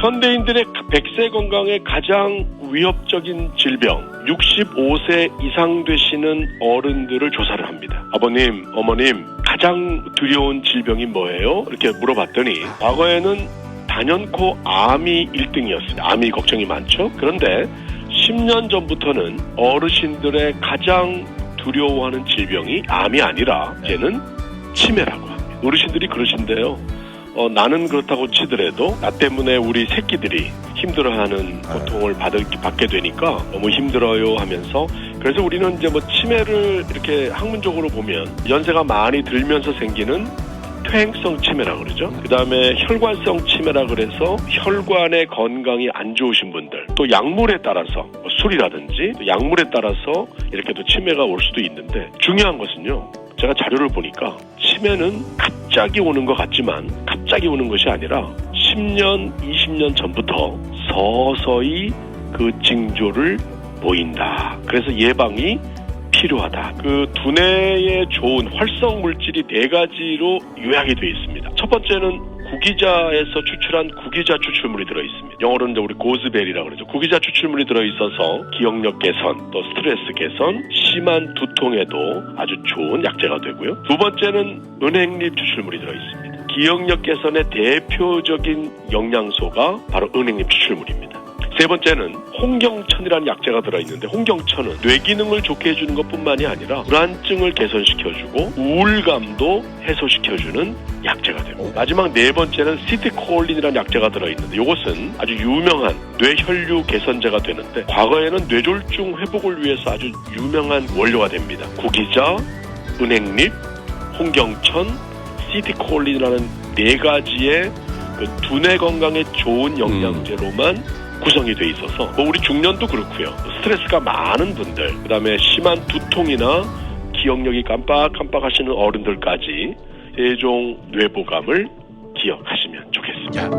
현대인들의 100세 건강에 가장 위협적인 질병 65세 이상 되시는 어른들을 조사를 합니다. 아버님, 어머님 가장 두려운 질병이 뭐예요? 이렇게 물어봤더니 과거에는 단연코 암이 1등이었어요. 암이 걱정이 많죠. 그런데 10년 전부터는 어르신들의 가장 두려워하는 질병이 암이 아니라 이제는 치매라고 합니다. 어르신들이 그러신데요. 어, 나는 그렇다고 치더라도 나 때문에 우리 새끼들이 힘들어하는 고통을 받을, 받게 되니까 너무 힘들어요 하면서 그래서 우리는 이제 뭐 치매를 이렇게 학문적으로 보면 연세가 많이 들면서 생기는 퇴행성 치매라 그러죠. 그 다음에 혈관성 치매라 그래서 혈관의 건강이 안 좋으신 분들 또 약물에 따라서 뭐 술이라든지 또 약물에 따라서 이렇게 또 치매가 올 수도 있는데 중요한 것은요. 제가 자료를 보니까 치매는 갑자기 오는 것 같지만 갑자기 오는 것이 아니라 10년, 20년 전부터 서서히 그 징조를 보인다. 그래서 예방이 필요하다. 그 두뇌에 좋은 활성 물질이 네 가지로 요약이 되어 있습니다. 첫 번째는 구기자에서 추출한 구기자 추출물이 들어 있습니다. 영어로는 우리 고즈베리라고 그러죠. 구기자 추출물이 들어 있어서 기억력 개선, 또 스트레스 개선, 심한 두통에도 아주 좋은 약재가 되고요. 두 번째는 은행잎 추출물이 들어 있습니다. 기억력 개선의 대표적인 영양소가 바로 은행잎 추출물입니다. 세 번째는 홍경천이라는 약재가 들어있는데 홍경천은 뇌 기능을 좋게 해주는 것뿐만이 아니라 불안증을 개선시켜주고 우울감도 해소시켜주는 약재가 되고 마지막 네 번째는 시티콜린이라는 약재가 들어있는데 이것은 아주 유명한 뇌혈류 개선제가 되는데 과거에는 뇌졸중 회복을 위해서 아주 유명한 원료가 됩니다. 구기자, 은행잎, 홍경천, 시티콜린이라는 네 가지의 그 두뇌 건강에 좋은 영양제로만 구성이 돼 있어서 뭐 우리 중년도 그렇고요. 스트레스가 많은 분들, 그다음에 심한 두통이나 기억력이 깜빡깜빡 하시는 어른들까지 세종 뇌보감을 기억하시면 좋겠습니다. 야,